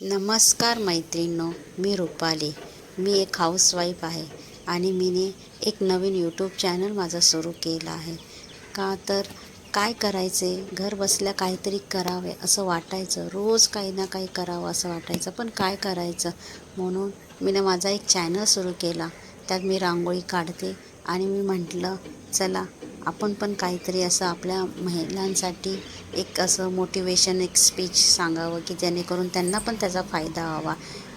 नमस्कार मैत्रिणींनो मी रुपाली. मी एक हाऊसवाईफ आहे आणि मीने एक नवीन यूट्यूब चॅनल माझा सुरू केला आहे. का तर काय करायचे? घर बसल्या काहीतरी करावे असं वाटायचं. रोज काही ना काही करावं असं वाटायचं. पण काय करायचं? म्हणून मीनं माझा एक चॅनल सुरू केला. त्यात मी रांगोळी काढते आणि मी म्हटलं चला आपण पण काहीतरी असं आपल्या महिलांसाठी एक असं मोटिवेशन एक स्पीच सांगावं की जेणेकरून त्यांना पण त्याचा फायदा व्हावा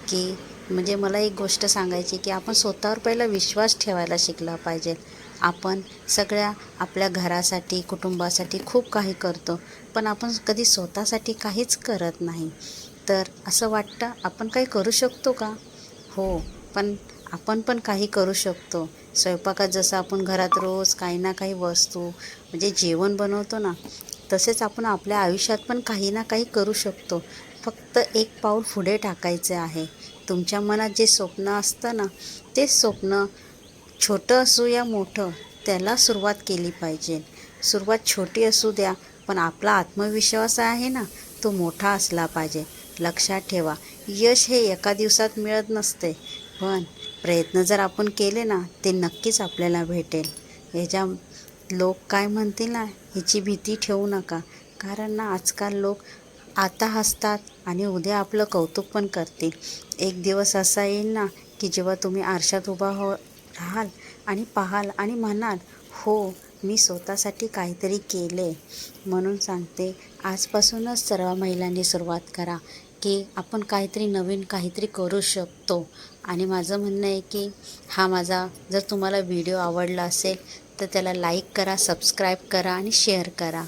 की म्हणजे मला एक गोष्ट सांगायची की आपण स्वतःवर पहिला विश्वास ठेवायला शिकला पाहिजे. आपण सगळ्या आपल्या घरासाठी कुटुंबासाठी खूप काही करतो पण आपण कधी स्वतःसाठी काहीच करत नाही. तर असं वाटतं आपण काही करू शकतो का? हो पण आपण पण काही करू शकतो. स्वयंपाकात जसं आपण घरात रोज काही ना काही वस्तू म्हणजे जेवण बनवतो ना तसेच आपण आपल्या आयुष्यात पण काही ना काही करू शकतो. फक्त एक पाऊल पुढे टाकायचे आहे. तुमच्या मनात जे स्वप्न असतं ना ते स्वप्न छोटं असू या मोठं त्याला सुरुवात केली पाहिजे. सुरुवात छोटी असू द्या पण आपला आत्मविश्वास आहे ना तो मोठा असला पाहिजे. लक्षात ठेवा यश हे एका दिवसात मिळत नसते. पण प्रयत्न जर आपण केले ना ते नक्कीच आपल्याला भेटेल. ह्याच्या लोक काय म्हणतील ना ह्याची भीती ठेवू नका. कारण ना आजकाल लोक आता हसतात आणि उद्या आपलं कौतुक पण करतील. एक दिवस असा येईल ना की जेव्हा तुम्ही आरशात उभा हो राहाल आणि पाहाल आणि म्हणाल हो मी स्वतःसाठी काहीतरी केले. म्हणून सांगते आजपासूनच सर्व महिलांनी सुरुवात करा की आपण काहीतरी नवीन काहीतरी करू शकतो. आणि माझं म्हणणं आहे की हा माझा जर तुम्हाला व्हिडिओ आवडला असेल तर त्याला लाईक करा सबस्क्राईब करा आणि शेअर करा.